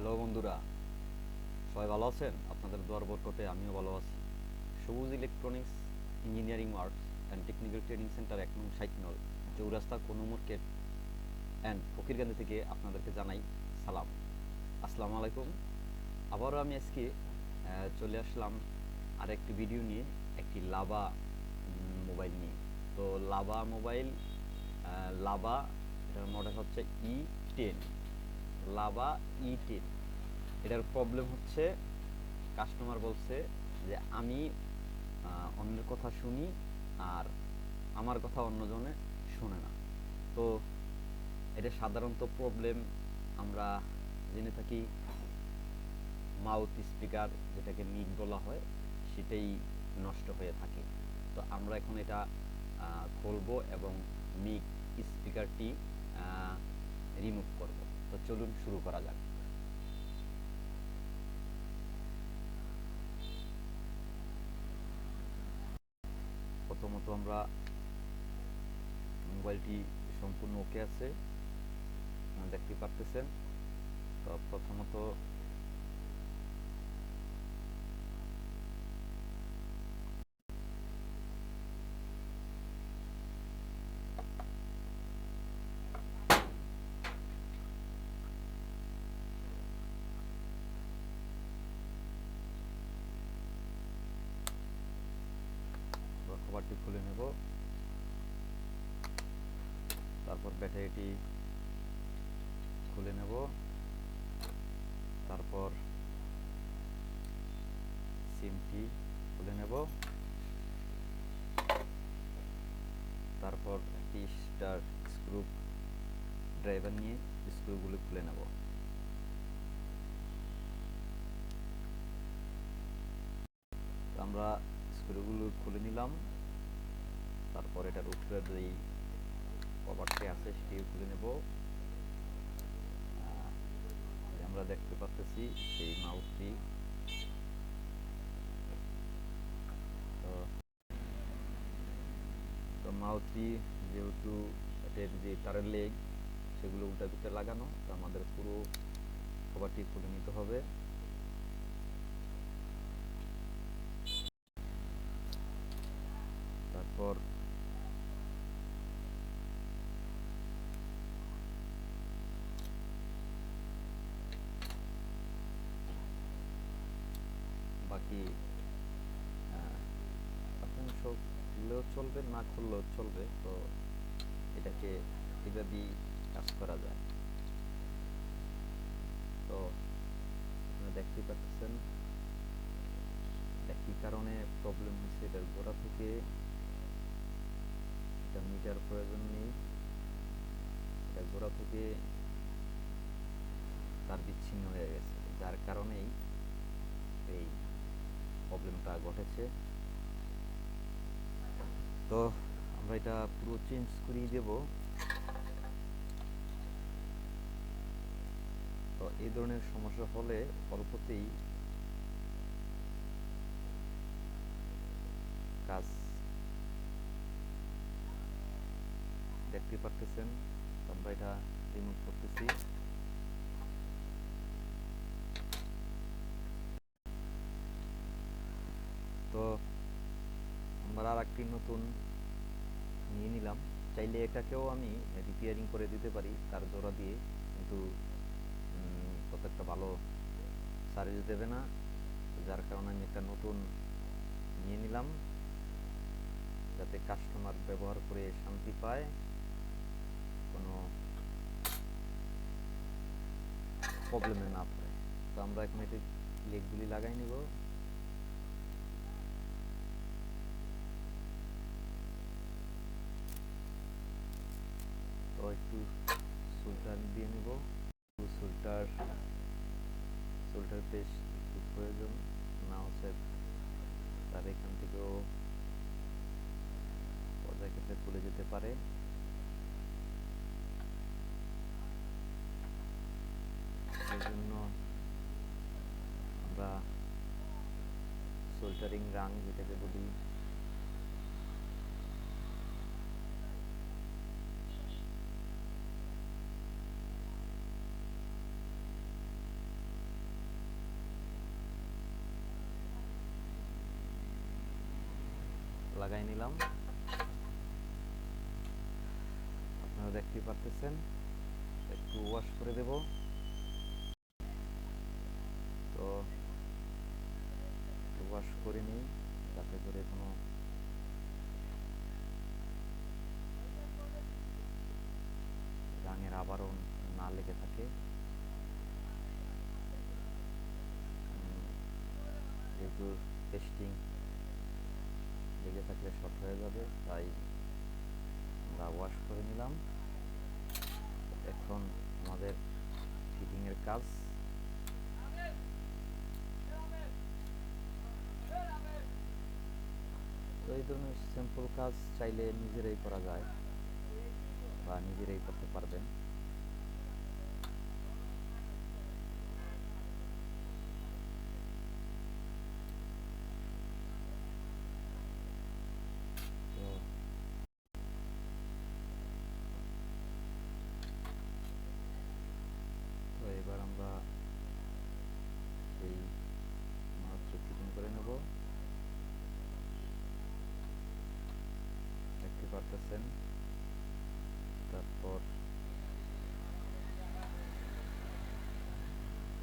Hello বন্ধুরা, সবাই ভালো আছেন? আপনাদের দোয়ার বরকতে আমিও ভালো আছি। Sabuj electronics engineering works and technical training centre এক নং সাইকনল, চৌরাস্তা কোনো মার্কেট অ্যান্ড ফকিরগঞ্জ থেকে আপনাদেরকে জানাই সালাম। আসসালামু আলাইকুম। আবারও আমি আজকে চলে আসলাম আর একটি ভিডিও নিয়ে, একটি লাভা মোবাইল নিয়ে। তো লাভা মোবাইল লাভা, এটার মডেল হচ্ছে E ten Lava E ten এটার প্রবলেম হচ্ছে কাস্টমার বলছে যে আমি অন্যের কথা শুনি আর আমার কথা অন্যজনে শোনে না। তো এটা সাধারণত প্রবলেম আমরা জেনে থাকি মাউথ স্পিকার যেটাকে মিক বলা হয়, সেটাই নষ্ট হয়ে থাকে। তো আমরা এখন এটা খুলবো এবং মিক স্পিকারটি রিমুভ করব। তো চলুন শুরু করা যাক। প্রথমত আমরা মোবাইলটি সম্পূর্ণ ওকে আছে, দেখতে পারতেছেন। তো প্রথমত আমরা খুলে নেব। তারপর ব্যাটারিটি খুলে নেব। তারপর সিমটি খুলে নেব। তারপর একটি স্টার স্ক্রু ড্রাইভার নিয়ে স্ক্রুগুলো খুলে নেব। আমরা স্ক্রুগুলো খুলে নিলাম। তারপর এটার উপরে যেই কভারটি আছে, সেটিও খুলে নেব। আমরা দেখতে পাচ্ছি সেই মাউসটি তো তো মাউসটি যেহেতু এটার যে তারের লেগ সেগুলো উল্টা দিকে লাগানো, তো আমাদের পুরো কভারটি খুলে নিতে হবে তারপর বাকি অংশ খুললেও চলবে, না খুললেও চলবে, তো এটাকে এভাবেই কাজ করা যায়। তো আপনারা দেখতেই পাচ্ছেন কি কারণে প্রবলেম হয়েছে এটার গোড়া থেকে? এটা মিটার প্রয়োজন নেই। এটা গোড়া থেকে তার বিচ্ছিন্ন হয়ে গেছে, যার কারণেই এই প্রবলেমটা ঘটেছে। তো আমরা এটা পুরো চেঞ্জ করিয়ে দেব। তো এই ধরনের সমস্যা হলে অল্পতেই কাজ দেখতে পারতেছেন। আমরা এটা রিমুভ করতেছি। তো আমরা আর একটি নতুন নিয়ে নিলাম। চাইলে এটাকেও আমি রিপেয়ারিং করে দিতে পারি তার জোড়া দিয়ে। কিন্তু তত একটা ভালো সার্ভিস দেবে না। যার কারণে আমি একটা নতুন নিয়ে নিলাম। যাতে কাস্টমার ব্যবহার করে শান্তি পায়। কোনো প্রবলেমে না পড়ে। তো আমরা এখন এটি লেগগুলি লাগাই নিব। তো একটু সোল্টার দিয়ে নেব। সোল্টার সোল্টার পেস্ট একটু প্রয়োজন। না হচ্ছে তার এখান থেকেও পর্যায় ক্ষেত্রে খুলে যেতে পারে। জন্য আমরা সোল্টারিং রাং যেটাকে বলি লাগাই নিলাম। আপনারা দেখতে পারতেছেন, একটু ওয়াশ করে দেব। তো ওয়াশ করে নিই, যাতে করে কোনো রঙের আবরণ না লেগে থাকে। যেহেতু পেস্টিং লেগে থাকলে শর্ট হয়ে যাবে, তাই আমরা ওয়াশ করে নিলাম। এখন আমাদের ফিটিংয়ের কাজ। তো এই ধরনের সিম্পল কাজ চাইলে নিজেরাই করা যায় বা নিজেরাই করতে পারবেন তো তো এবার আমরা এই মাত্র ফিটিং করে নেব দেখতে পারতেছেন তারপর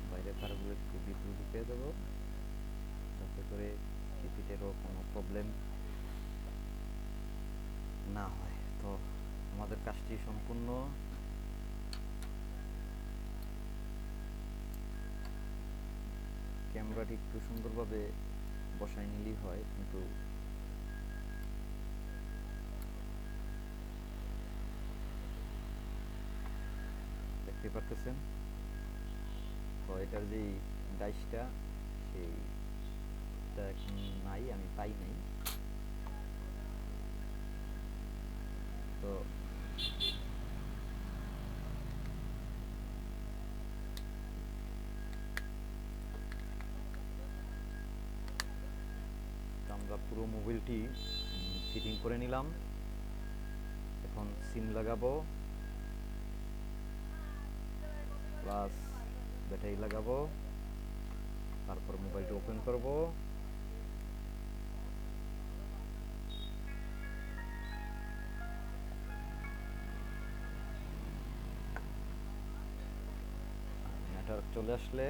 বাইরে বিপুল ঢুকিয়ে দেবো। যাতে করে কিপিটেরও কোনো প্রবলেম না হয়। তো আমাদের কাজটি সম্পূর্ণ। ক্যামেরাটি একটু সুন্দরভাবে বসায় নিলেই হয়, কিন্তু দেখতে পারতেছেন? তো এটার যে ডাইসটা সেইটা নাই, আমি পাই নাই। তো আমরা পুরো মোবাইলটি ফিটিং করে নিলাম। এখন সিম লাগাবো। প্লাস ব্যাটারি লাগাবো। তারপর মোবাইলটি ওপেন করব। নেটওয়ার্ক চলে আসলে।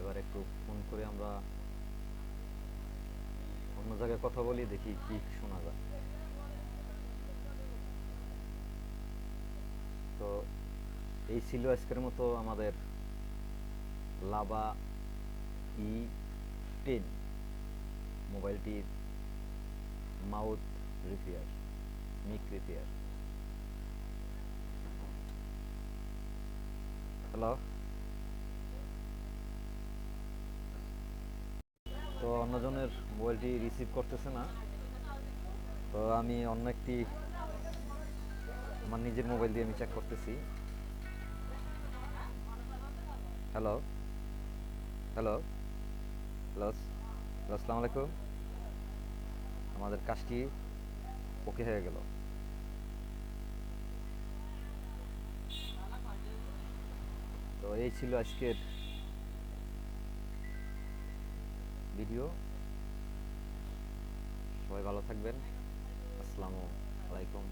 এবার একটু ফোন করে আমরা অন্য জায়গায় কথা বলি, দেখি কি শোনা যায়। তো এই ছিল আজকের মতো আমাদের Lava E ten মোবাইলটির mouth repair, mic repair. Hello? তো অন্যজনের মোবাইলটি রিসিভ করতেছে না। তো আমি অন্য একটি, আমার নিজের মোবাইল দিয়ে আমি চেক করতেছি। Hello hello? হ্যালো হ্যালো আসসালামু আলাইকুম আমাদের কাজটি ওকে হয়ে গেল। তো এই ছিল আজকের ভিডিও সবাই ভালো থাকবেন। আসসালামু আলাইকুম।